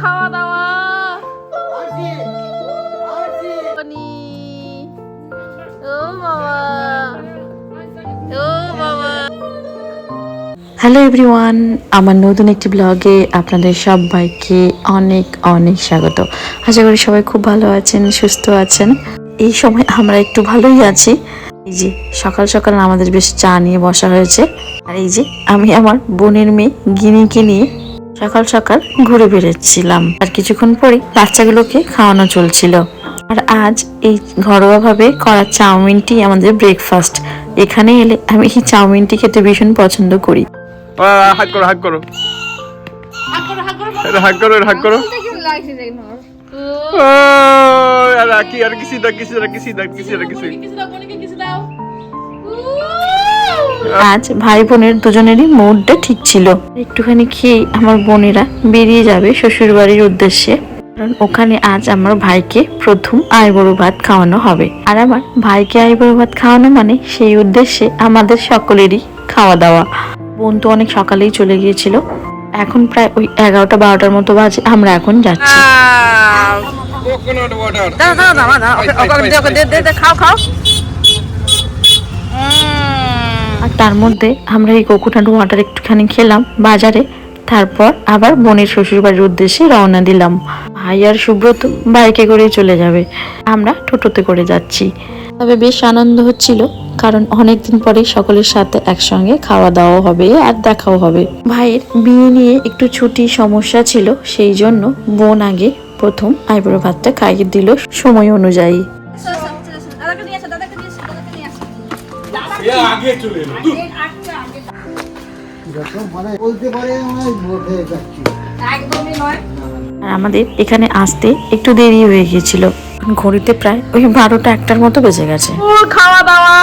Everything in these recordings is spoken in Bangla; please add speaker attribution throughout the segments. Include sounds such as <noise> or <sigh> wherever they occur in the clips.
Speaker 1: খাওয়া দাওয়া।
Speaker 2: হ্যালো এভরিওয়ান আমার নতুন একটি ব্লগে আপনাদের সবাইকে অনেক অনেক স্বাগত। আশা করি সবাই খুব ভালো আছেন, সুস্থ আছেন। এই সময় আমরা একটু ভালোই আছি। এই যে সকাল সকাল আমাদের বেশ চা নিয়ে বসা হয়েছে। আর এই যে আমি আমার বোনের মেয়ে গিনিকে নিয়ে সকাল সকাল ঘুরে বেড়াচ্ছিলাম। আর কিছুক্ষণ পরে বাচ্চাগুলোকে খাওয়ানো চলছিল। আর আজ এই ঘরোয়াভাবে করা চাউমিনটি আমাদের ব্রেকফাস্ট এখানে এলে আমি এই চাউমিনটি খেতে ভীষণ পছন্দ করি।
Speaker 3: করো করো।
Speaker 4: করো করো।
Speaker 3: আর রাখি আর কিসি দা কিসি দা কিসি দা কিসি দা
Speaker 4: কিছু
Speaker 2: আজ ভাই বোনের দুজনেরই মুডটা ঠিক ছিল। একটুখানি খেয়ে আমার বোনেরা বেরিয়ে যাবে শ্বশুর বাড়ির উদ্দেশ্যে। কারণ ওখানে আজ আমার ভাইকে প্রথম আইবড়ো ভাত খাওয়ানো হবে। আর আমার ভাইকে আইবড়ো ভাত খাওয়ানো মানে সেই উদ্দেশ্যে আমাদের সকলেরই খাওয়া দাওয়া বোন তো অনেক সকালেই চলে গিয়েছিল। এখন প্রায় ওই এগারোটা বারোটার মতো বাজে আমরা এখন যাচ্ছি।
Speaker 1: দাঁড়া দাঁড়া দাঁড়া খাও খাও।
Speaker 2: আর তার মধ্যে আমরা এই কোকোনাট ওয়াটার একটুখানি খেলাম বাজারে। তারপর আবার বোনের শ্বশুরবাড়ির উদ্দেশ্যে রওনা দিলাম। ভাই আর সুব্রত বাইকে করে চলে যাবে। আমরা টোটোতে করে যাচ্ছি। তবে বেশ আনন্দ হচ্ছিল, কারণ অনেকদিন পরেই সকলের সাথে একসঙ্গে খাওয়া দাওয়া হবে আর দেখাও হবে। ভাইয়ের বিয়ে নিয়ে একটু ছুটি সমস্যা ছিল, সেই জন্য বোন আগে প্রথম আইবুড়ো ভাতটা খাইয়ে দিল সময় অনুযায়ী। আর আমাদের এখানে আসতে একটু দেরি হয়ে গিয়েছিল। ঘড়িতে প্রায় ওই বারোটা একটার মতো বেজে গেছে।
Speaker 1: খাওয়া দাওয়া।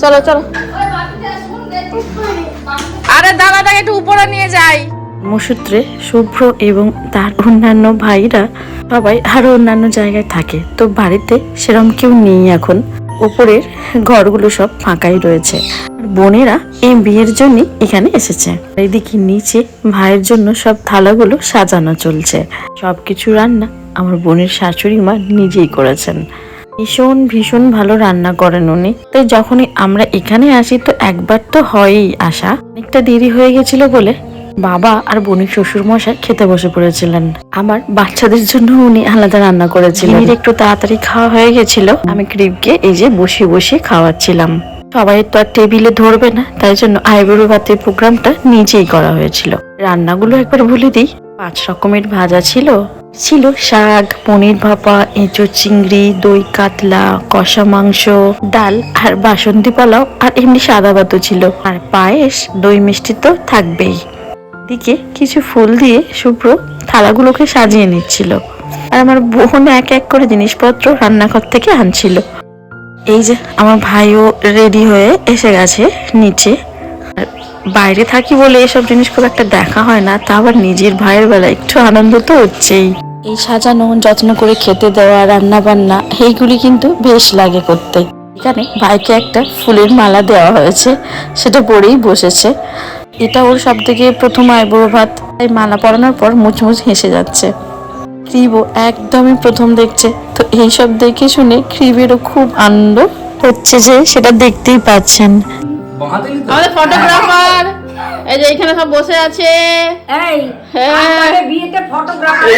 Speaker 1: চলো চলো। আরে দাদাটাকে একটু উপরে নিয়ে যাই।
Speaker 2: কর্মসূত্রে শুভ্র এবং তার অন্যান্য ভাইরা সবাই আরও অন্যান্য জায়গায় থাকে। তো বাড়িতে সেরকম কেউ নেই এখন। ওপরের ঘরগুলো সব ফাঁকাই রয়েছে। বোনেরা এই বিয়ের জন্য এখানে এসেছে। এদিকে নিচে ভাইয়ের জন্য সব থালাগুলো সাজানো চলছে। সবকিছু রান্না আমার বোনের শাশুড়ি মা নিজেই করেছেন। ভীষণ ভীষণ ভালো রান্না করেন উনি। তাই যখনই আমরা এখানে আসি তো একবার তো হয়ই আসা অনেকটা দেরি হয়ে গেছিল বলে বাবা আর বোনের শ্বশুর মশাই খেতে বসে পড়েছিলেন। আমার বাচ্চাদের জন্য উনি আলাদা রান্না করেছিলেন। একটু তাড়াতাড়ি খাওয়া হয়ে গেছিল। আমি ক্রিপকে এই যে বসে বসে খাওয়াচ্ছিলাম। সবাই তো আর টেবিলে ধরবে না তাই জন্য আইবুড়ো ভাতের প্রোগ্রামটা নিজেই করা হয়েছিল। রান্নাগুলো একবার বলে দিই। পাঁচ রকমের ভাজা ছিল। ছিল শাক পনির ভাপা এঁচো চিংড়ি দই কাতলা কষা মাংস ডাল আর বাসন্তী পোলাও আর এমনি সাদা ভাতও ছিল। আর পায়েস দই মিষ্টি তো থাকবেই। দিকে কিছু ফুল দিয়ে শুভ্র থালাগুলোকে সাজিয়ে নিচ্ছিল। আর আমার বোন এক এক করে জিনিসপত্র রান্নাঘর থেকে আনছিল। এই যে, আমার ভাইও রেডি হয়ে এসে গেছে নিচে। বাইরে থাকি বলে এসব জিনিস খুব একটা দেখা হয় না, তা আবার নিজের ভাইয়ের বেলা একটু আনন্দ তো হচ্ছেই। এই সাজানো, যত্ন করে খেতে দেওয়া রান্না বান্না এইগুলি কিন্তু বেশ লাগে করতে। এখানে ভাইকে একটা ফুলের মালা দেওয়া হয়েছে, সেটা পরেই বসেছে। এটা ওর সব থেকে প্রথম আইবুড়ো ভাত। তাই মালা পরানোর পর মুচমুচ হেসে যাচ্ছে। ক্রিবও একদমই প্রথম দেখছে। তো এইসব দেখে শুনে ক্রিবেরও খুব আনন্দ হচ্ছে যে সেটা দেখতেই পাচ্ছেন।
Speaker 1: আমাদের ফটোগ্রাফার এই যে এখানে সব বসে আছে।
Speaker 5: এই
Speaker 1: হ্যাঁ।
Speaker 5: বিয়েতে ফটোগ্রাফার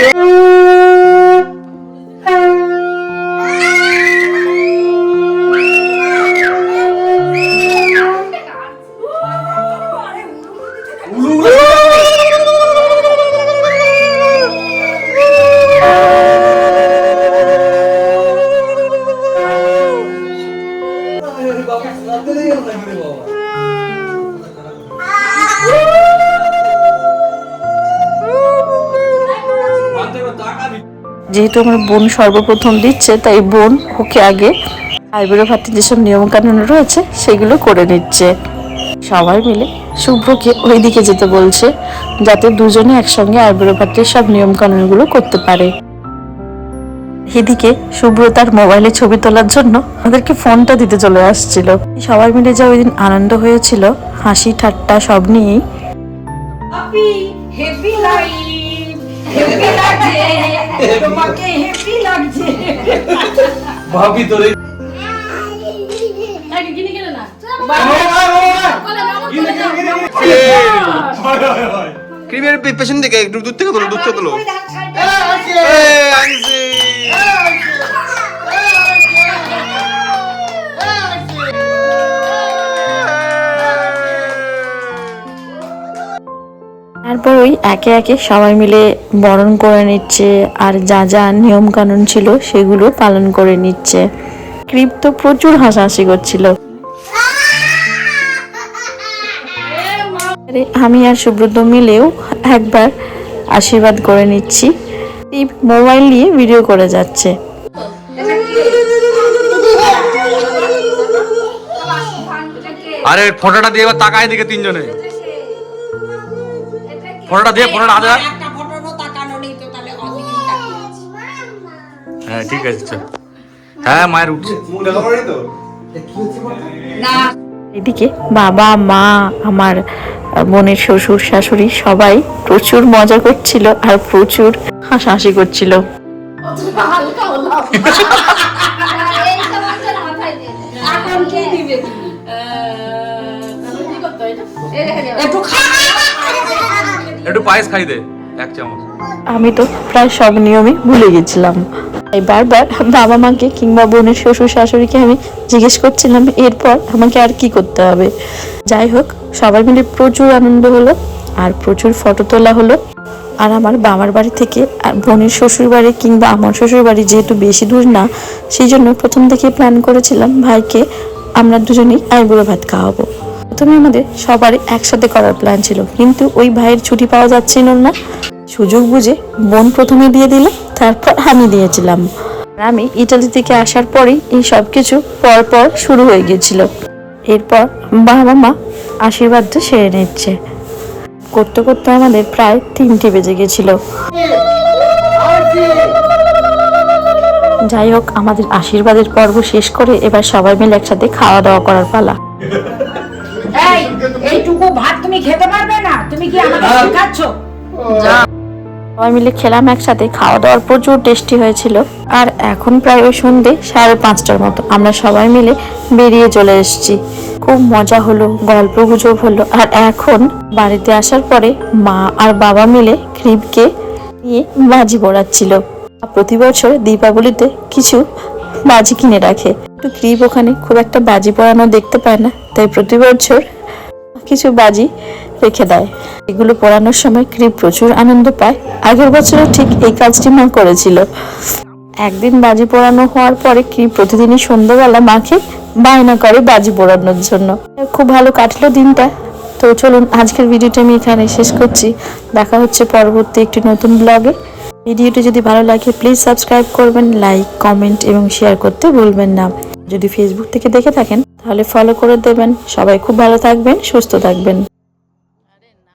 Speaker 2: যেহেতু আমার বোন সর্বপ্রথম দিচ্ছে, তাই বোন ওকে আগে আইবুড়ো ভাতের যেসব নিয়ম কানুন রয়েছে, সেগুলো করে নিচ্ছে। সবাই মিলে শুভ্রকে ওইদিকে যেতে বলছে, যাতে দুজনে একসঙ্গে আইবুড়ো ভাতের সব নিয়ম কানুনগুলো করতে পারে। এদিকে শুভ্র তার মোবাইলে ছবি তোলার জন্য আমাদেরকে ফোনটা দিতে চলে আসছিল। সবাই মিলে যা ওই দিন আনন্দ হয়েছিল, হাসি ঠাট্টা সব নিয়েই।
Speaker 5: লাইফ হেপি লাগছে তোমাকে হেপি লাগছে।
Speaker 1: ভাবি তোরে
Speaker 3: ক্রিমের পেছন দিকে একটু দূর থেকে তোলো দূর থেকে তোলো
Speaker 2: তারপর ওই একে একে সবাই মিলে বরণ করে নিচ্ছে, আর যা যা নিয়ম কানুন ছিল সেগুলো পালন করে নিচ্ছে। ক্রিপ তো প্রচুর হাসাহাসি করছিল। আমি আর সুব্রত মিলেও একবার আশীর্বাদ করে নিচ্ছি। ক্রিপ মোবাইল নিয়ে ভিডিও করে যাচ্ছে।
Speaker 6: আরে, ফটোটা দিয়ে এবার তাকায় দিকে তিনজনে। ফটোটা দিয়ে ফটোটা রাখ।
Speaker 5: একটা ফটোরও তাকানো নেই তো তাহলে অদিকেই তাকিয়ে
Speaker 6: হ্যাঁ ঠিক আছে চল। হ্যাঁ মায়ের উঠছে।
Speaker 5: না
Speaker 2: এদিকে বাবা মা আমার বোনের শ্বশুর শাশুড়ি সবাই প্রচুর মজা করছিল আর প্রচুর হাসাহাসি করছিল। <laughs>
Speaker 6: পায়েস খাই দে, এক চামচ।
Speaker 2: আমি তো প্রায় সব নিয়মই ভুলে গেছিলাম। তাই বারবার বাবা মাকে কিংবা বোনের শ্বশুর শাশুড়িকে আমি জিজ্ঞেস করছিলাম, এরপর আমাকে আর কি করতে হবে? যাই হোক, সবাই মিলে প্রচুর আনন্দ হলো, আর প্রচুর ফটো তোলা হলো। আর আমার বাবার বাড়ি থেকে আর বোনের শ্বশুর বাড়ি কিংবা আমার শ্বশুর বাড়ি যেহেতু বেশি দূর না, সেই জন্য প্রথম থেকে প্ল্যান করেছিলাম, ভাইকে আমরা দুজনেই আইবুড়ো ভাত খাওয়াবো। প্রথমে আমাদের সবার একসাথে করার প্ল্যান ছিল। কিন্তু ওই ভাইয়ের ছুটি পাওয়া যাচ্ছিল না সুযোগ বুঝে বোন প্রথমে দিয়ে দিল, তারপর আমি দিয়েছিলাম। আমি ইটালি থেকে আসার পরেই এই সব কিছু পর পর শুরু হয়ে গিয়েছিল। এরপর বাবা মা আশীর্বাদ সেরে নিচ্ছে। করতে করতে আমাদের প্রায় তিনটে বেজে গেছিল যাই হোক, আমাদের আশীর্বাদের পর্ব শেষ করে এবার সবাই মিলে একসাথে খাওয়া দাওয়া করার পালা।
Speaker 5: এই এইটুকু ভাত তুমি খেতে পারবে না? তুমি কি আমাকে শেখাচ্ছ?
Speaker 2: সবাই মিলে খেলাম একসাথে খাওয়া দাওয়ার প্রচুর টেস্টি হয়েছিল। আর এখন প্রায় ওই সন্ধে সাড়ে পাঁচটার মতো। আমরা সবাই মিলে বেরিয়ে চলে এসেছি। খুব মজা হলো গল্প গুজব হলো। আর এখন বাড়িতে আসার পরে মা আর বাবা মিলে ক্রিপকে নিয়ে বাজি পড়াচ্ছিল। প্রতি বছর দীপাবলিতে কিছু বাজি কিনে রাখে। কিন্তু ক্রিপ ওখানে খুব একটা বাজি পড়ানো দেখতে পায় না তাই প্রতি বছর কিছু বাজি রেখে দেয়। এগুলো পড়ানোর সময় ক্রিপ প্রচুর আনন্দ পায়। আগের বছরে ঠিক এই কাজটি মা করেছিল। একদিন বাজি পোড়ানো হওয়ার পরে ক্রিপ প্রতিদিনই সন্ধ্যাবেলা মাকে বায়না করে বাজি পোড়ানোর জন্য। খুব ভালো কাটলো দিনটা। তো চলুন, আজকের ভিডিওটা আমি এখানে শেষ করছি। দেখা হচ্ছে পরবর্তী একটি নতুন ব্লগে। ভিডিওটি যদি ভালো লাগে প্লিজ সাবস্ক্রাইব করবেন লাইক কমেন্ট এবং শেয়ার করতে ভুলবেন না। যদি ফেসবুক থেকে দেখে থাকেন, তাহলে ফলো করে দেবেন। সবাই খুব ভালো থাকবেন, সুস্থ থাকবেন।